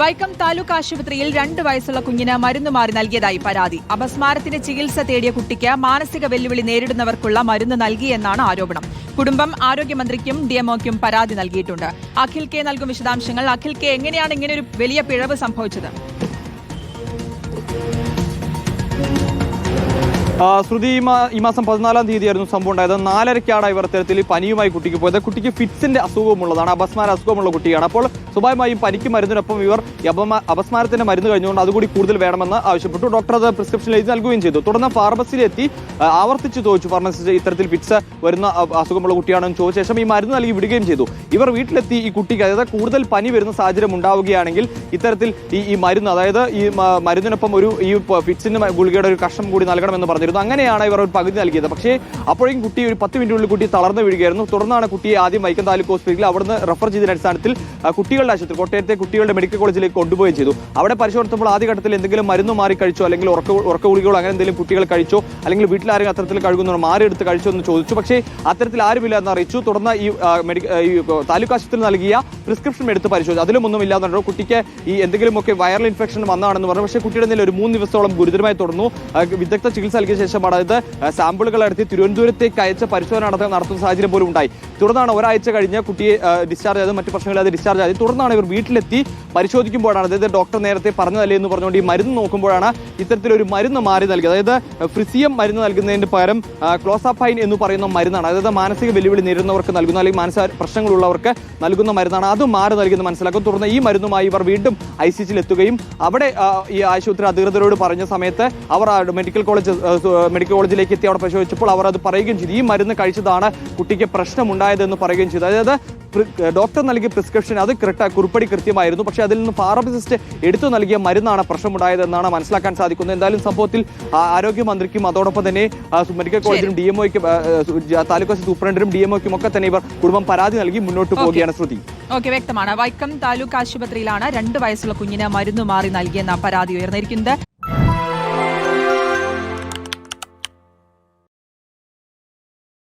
വൈക്കം താലൂക്ക് ആശുപത്രിയിൽ രണ്ട് വയസ്സുള്ള കുഞ്ഞിന് മരുന്ന് മാറി നൽകിയതായി പരാതി. അപസ്മാരത്തിന്റെ ചികിത്സ തേടിയ കുട്ടിക്ക് മാനസിക വെല്ലുവിളി നേരിടുന്നവർക്കുള്ള മരുന്ന് നൽകിയെന്നാണ് ആരോപണം. കുടുംബം ആരോഗ്യമന്ത്രിക്കും ഡിഎംഒക്കും പരാതി നൽകിയിട്ടുണ്ട്. അഖിൽ കെ നൽകും വിശദാംശങ്ങൾ. അഖിൽ കെ എങ്ങനെയാണ് ഇങ്ങനെ ഒരു വലിയ പിഴവ് സംഭവിച്ചത്? ശ്രുതി ഈ മാസം പതിനാലാം തീയതിയായിരുന്നു സംഭവം ഉണ്ടായത്. നാലരയ്ക്കാണ് ഇവർ തരത്തിൽ പനിയുമായി കുട്ടിക്ക് പോയത്. കുട്ടിക്ക് ഫിറ്റ്സിന്റെ അസുഖമുള്ളതാണ് അപസ്മാര അസുഖമുള്ള കുട്ടിയാണ്. അപ്പോൾ സ്വാഭാവികമായും പനിക്ക് മരുന്നിനൊപ്പം ഇവർ അപസ്മാരത്തിന്റെ മരുന്ന് കഴിഞ്ഞുകൊണ്ട് അതുകൂടി കൂടുതൽ വേണമെന്ന് ആവശ്യപ്പെട്ടു. ഡോക്ടർ അത് പ്രിസ്ക്രിപ്ഷൻ എഴുതി നൽകുകയും ചെയ്തു. തുടർന്ന് ഫാർമസിയിലെത്തി ആവർത്തിച്ച് ചോദിച്ചു ഫാർമസിസ്റ്റ് ഇത്തരത്തിൽ പിറ്റ്സ് വരുന്ന അസുഖമുള്ള കുട്ടിയാണെന്ന് ചോദിച്ച ശേഷം ഈ മരുന്ന് നൽകി വിടുകയും ചെയ്തു. ഇവർ വീട്ടിലെത്തി ഈ കുട്ടിക്ക് അതായത് കൂടുതൽ പനി വരുന്ന സാഹചര്യം ഉണ്ടാവുകയാണെങ്കിൽ ഇത്തരത്തിൽ ഈ ഈ മരുന്ന് അതായത് ഈ മരുന്നിനൊപ്പം ഒരു ഈ പ- ഫിറ്റ്സിന് ഗുളികയുടെ ഒരു കഷ്ണം കൂടി നൽകണമെന്ന് പറഞ്ഞിരുന്നു. അങ്ങനെയാണ് ഇവർ ഒരു പകുതി നൽകിയത്. പക്ഷേ അപ്പോഴേക്കും കുട്ടി ഒരു പത്ത് മിനിറ്റിനുള്ളിൽ കുട്ടി തളർന്നു വീഴുകയായിരുന്നു. തുടർന്നാണ് കുട്ടിയെ ആദ്യം വൈക്കം താലൂക്ക് ഹോസ്പിറ്റലിൽ അവിടുന്ന് റെഫർ ചെയ്തതിന്റെ അടിസ്ഥാനത്തിൽ ആ, കുട്ടികളുടെ ആശുപത്രി കോട്ടയത്തെ കുട്ടികളുടെ മെഡിക്കൽ കോളേജിലേക്ക് കൊണ്ടുപോവുകയും ചെയ്തു. അവിടെ പരിശോധിച്ചപ്പോൾ ആദ്യഘട്ടത്തിൽ എന്തെങ്കിലും മരുന്ന് മാറി കഴിച്ചോ അല്ലെങ്കിൽ ഉറക്ക ഉറക്ക ഗുളികളോ അങ്ങനെ എന്തെങ്കിലും കുട്ടികൾ കഴിച്ചോ അല്ലെങ്കിൽ വീട്ടിൽ ആരെങ്കിലും അത്തരത്തിൽ കഴുകുന്നോ മാറി എടുത്ത് കഴിച്ചോ എന്ന് ചോദിച്ചു. പക്ഷേ അത്തരത്തിൽ ആരുമില്ല എന്ന് അറിയിച്ചു. തുടർന്ന് ഈ ഈ താലൂക്ക് ആശുപത്രി നൽകിയ പ്രിസ്ക്രിപ്ഷൻ എടുത്ത് പരിശോധിച്ചു. അതിലും ഒന്നും പറഞ്ഞു. കുട്ടിക്ക് ഈ എന്തെങ്കിലുമൊക്കെ വൈറൽ ഇൻഫെക്ഷൻ വന്നതാണെന്ന് പറഞ്ഞു. പക്ഷേ കുട്ടിയുടെ നില ഒരു മൂന്ന് ദിവസത്തോളം ഗുരുതരമായി തുടർന്നു. വിദഗ്ധ ചികിത്സ നൽകിയ ശേഷം അതായത് സാമ്പിളുകൾ എടുത്ത് തിരുവനന്തപുരത്തേക്ക് അയച്ച പരിശോധന നടത്ത- നടത്തുന്ന സാഹചര്യം പോലും ഉണ്ടായി. തുടർന്നാണ് ഒരാഴ്ച കഴിഞ്ഞ് കുട്ടിയെ ഡിസ്ചാർജ് ചെയ്ത് മറ്റു പ്രശ്നങ്ങളില്ലാതെ ഡിസ്ചാർജ് ആയി തുടർന്നാണ് ഇവർ വീട്ടിലെത്തി പരിശോധിക്കുമ്പോഴാണ് അതായത് ഡോക്ടർ നേരത്തെ പറഞ്ഞതല്ലേ എന്ന് പറഞ്ഞുകൊണ്ട് ഈ മരുന്ന് നോക്കുമ്പോഴാണ് ഇത്തരത്തിലൊരു മരുന്ന് മാറി നൽകിയത്. അതായത് ഫ്രിസിയം മരുന്ന് നൽകുന്നതിന് പകരം ക്ലോസാഫൈൻ എന്ന് പറയുന്ന മരുന്നാണ്. അതായത് മാനസിക വെല്ലുവിളി നേരിടുന്നവർക്ക് നൽകുന്ന അല്ലെങ്കിൽ മാനസിക പ്രശ്നങ്ങളുള്ളവർക്ക് നൽകുന്ന മരുന്നാണ്. അത് മാറി നൽകുന്നത് മനസ്സിലാക്കും. തുടർന്ന് ഈ മരുന്നുമായി ഇവർ വീണ്ടും ഐ സി എത്തുകയും അവിടെ ഈ ആശുപത്രി അധികൃതരോട് പറഞ്ഞ സമയത്ത് അവർ മെഡിക്കൽ കോളേജ് മെഡിക്കൽ കോളേജിലേക്ക് എത്തി അവിടെ പരിശോധിച്ചപ്പോൾ അവർ അത് പറയുകയും ചെയ്തു. ഈ മരുന്ന് കഴിച്ചതാണ് കുട്ടിക്ക് പ്രശ്നമുണ്ടായതെന്ന് പറയുകയും ചെയ്തു. അതായത് ഡോക്ടർ നൽകിയ പ്രിസ്ക്രിപ്ഷൻ അത് കുറിപ്പടി കൃത്യമായിരുന്നു. പക്ഷെ അതിൽ നിന്ന് ഫാർമസിസ്റ്റ് എടുത്തു നൽകിയ മരുന്നാണ് പ്രശ്നമുണ്ടായതെന്നാണ് മനസ്സിലാക്കാൻ സാധിക്കുന്നത്. എന്തായാലും സംഭവത്തിൽ ആരോഗ്യമന്ത്രിക്കും അതോടൊപ്പം തന്നെ മെഡിക്കൽ കോളേജിനും ഡി എംഒയ്ക്കും താലൂക്ക് സൂപ്രണ്ടിനും ഡി എംഒയ്ക്കും ഒക്കെ തന്നെ ഇവർ കുടുംബം പരാതി നൽകി മുന്നോട്ട് പോവുകയാണ് ശ്രുതി. ഓക്കെ വ്യക്തമാണ്. വൈക്കം താലൂക്ക് ആശുപത്രിയിലാണ് രണ്ട് വയസ്സുള്ള കുഞ്ഞിന് മരുന്ന് മാറി നൽകിയെന്ന പരാതി ഉയർന്നിരിക്കുന്നത്.